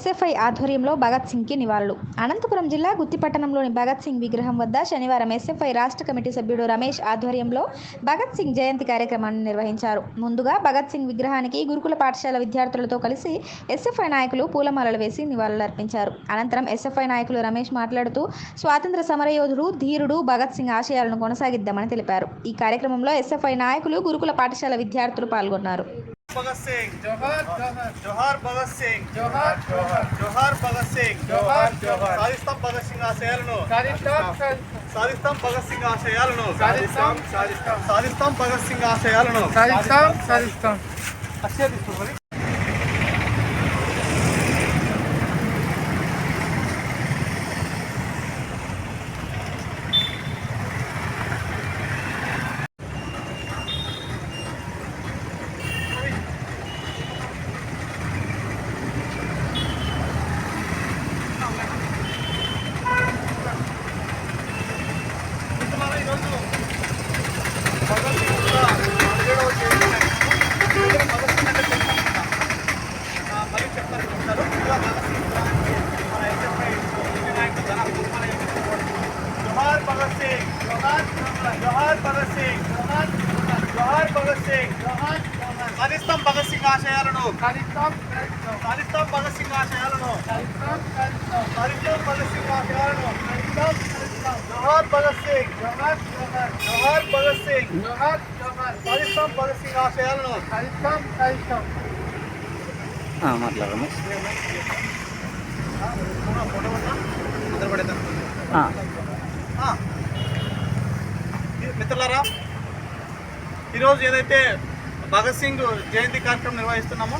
SFI ఆధ్వర్యంలో భగత్ సింగ్కి నివాళులు. అనంతపురం జిల్లా గుత్తిపట్టణంలోని భగత్ సింగ్ విగ్రహం వద్ద శనివారం ఎస్ఎఫ్ఐ రాష్ట్ర కమిటీ సభ్యుడు రమేష్ ఆధ్వర్యంలో భగత్ సింగ్ జయంతి కార్యక్రమాన్ని నిర్వహించారు. ముందుగా భగత్ సింగ్ విగ్రహానికి గురుకుల పాఠశాల విద్యార్థులతో కలిసి ఎస్ఎఫ్ఐ నాయకులు పూలమాలలు వేసి నివాళులర్పించారు అనంతరం ఎస్ఎఫ్ఐ నాయకులు రమేష్ మాట్లాడుతూ స్వాతంత్ర సమరయోధుడు ధీరుడు భగత్ సింగ్ ఆశయాలను కొనసాగిద్దామని తెలిపారు. ఈ కార్యక్రమంలో ఎస్ఎఫ్ఐ నాయకులు గురుకుల పాఠశాల విద్యార్థులు పాల్గొన్నారు. भगत सिंह जोहार जोहार भगत सिंह जोहार जोहार जोहार भगत सिंह जोहार जोहार సాధిస్తాం భగత్ సింగ్ ఆశయాలను సాధిస్తాం భగత్ సింగ్ ఆశయాలను సాధిస్తాం సాధిస్తాం సాధిస్తాం భగత్ సింగ్ ఆశయాలను సాధిస్తాం సాధిస్తాం అక్షయ తీసుకోవాలి భగత్ సింగ్ జోహార్ సాధిస్తాం భగత్ సింగ్ ఆశయాలను. సాధిస్తాం భగత్ సింగ్ ఆశయాలను. సాధిస్తాం భగత్ సింగ్. ఆశయాలను జోహార్ భగత్ సింగ్. జోహార్ భగత్ సింగ్ జోహార్ జోహార్ సాధిస్తాం భగత్ సింగ్ ఆశయాలను మాట్లాడము పడేద్దాం. ఆ. మిత్రులారా? ఈరోజు ఏదైతే భగత్ సింగ్ జయంతి కార్యక్రమం నిర్వహిస్తున్నామో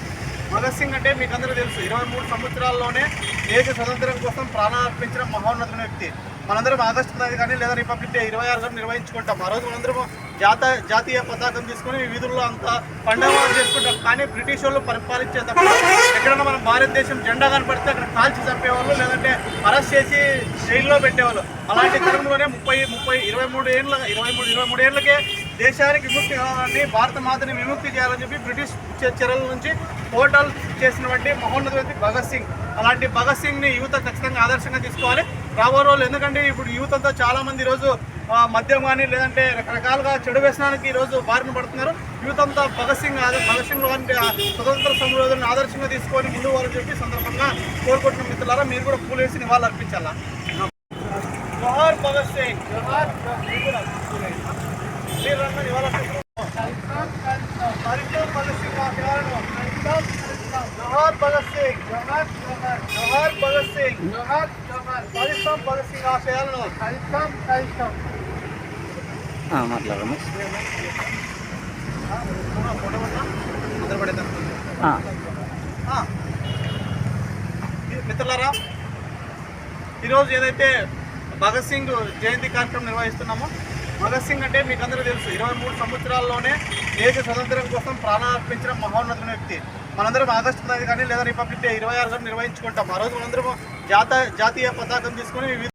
భగత్ సింగ్ అంటే మీకు అందరూ తెలుసు ఇరవై మూడు సంవత్సరాల్లోనే దేశ స్వతంత్రం కోసం ప్రాణార్పించిన మహోన్నతమైన వ్యక్తి. మనందరం ఆగస్టు పదహైదు కానీ లేదా రిపబ్లిక్ డే ఇరవై ఆరు నిర్వహించుకుంటాం. ఆ రోజు మనందరం జాత జాతీయ పతాకం తీసుకొని వీధుల్లో అంతా పండగ చేసుకుంటాం. కానీ బ్రిటిష్ వాళ్ళు పరిపాలించేటప్పుడు ఎక్కడైనా మన భారతదేశం జెండా కనపడితే అక్కడ కాల్చి చంపేవాళ్ళు లేదంటే అరెస్ట్ చేసి జైల్లో పెట్టేవాళ్ళు. అలాంటి తరంలోనే ముప్పై ముప్పై ఇరవై మూడు ఏళ్ళ ఇరవై మూడు ఇరవై మూడు ఏళ్ళకే దేశానికి విముక్తి కావాలని భారత మాతని విముక్తి చేయాలని చెప్పి బ్రిటిష్ చర్యల చెరల నుంచి పోర్టల్ చేసినటువంటి మహోన్నత వ్యక్తి భగత్ సింగ్. అలాంటి భగత్ సింగ్ని యువత ఖచ్చితంగా ఆదర్శంగా తీసుకోవాలి. రాబో రోజులు ఎందుకంటే ఇప్పుడు యూత్ చాలామంది ఈరోజు మద్యం కానీ లేదంటే రకరకాలుగా చెడు వ్యసనానికి ఈరోజు బారిన పడుతున్నారు. యువతంతా భగత్ సింగ్ భగత్ సింగ్ లాంటి స్వతంత్ర సమరోధులను ఆదర్శంగా తీసుకొని ముందు వాళ్ళని చెప్పి సందర్భంగా కోరుకుంటున్న మిత్రులారా. మీరు కూడా పూలు వేసి నివాళులు అర్పించాలా? జోహార్ భగత్ సింగ్. జోహార్ జోహార్ భగత్ సింగ్ జోహార్ భగత్ సింగ్ జోహార్ జోహార్ భగత్ సింగ్ జోహార్ భగత్ సింగ్ ఆశయాలను సాధిస్తాం సాధిస్తాం మాట్లాడము మిత్రులారా ఈరోజు ఏదైతే భగత్ సింగ్ జయంతి కార్యక్రమం నిర్వహిస్తున్నామో భగత్ సింగ్ అంటే మీకు అందరూ తెలుసు. ఇరవై మూడు సంవత్సరాల్లోనే దేశ స్వతంత్రం కోసం ప్రాణాలు అర్పించిన మహోన్నతమైన వ్యక్తి. మనందరం ఆగస్టు పదహైదు కానీ లేదా రిపబ్లిక్ డే ఇరవై ఆరు నిర్వహించుకుంటాం. ఆ రోజు మనందరం జాత జాతీయ పతాకం తీసుకొని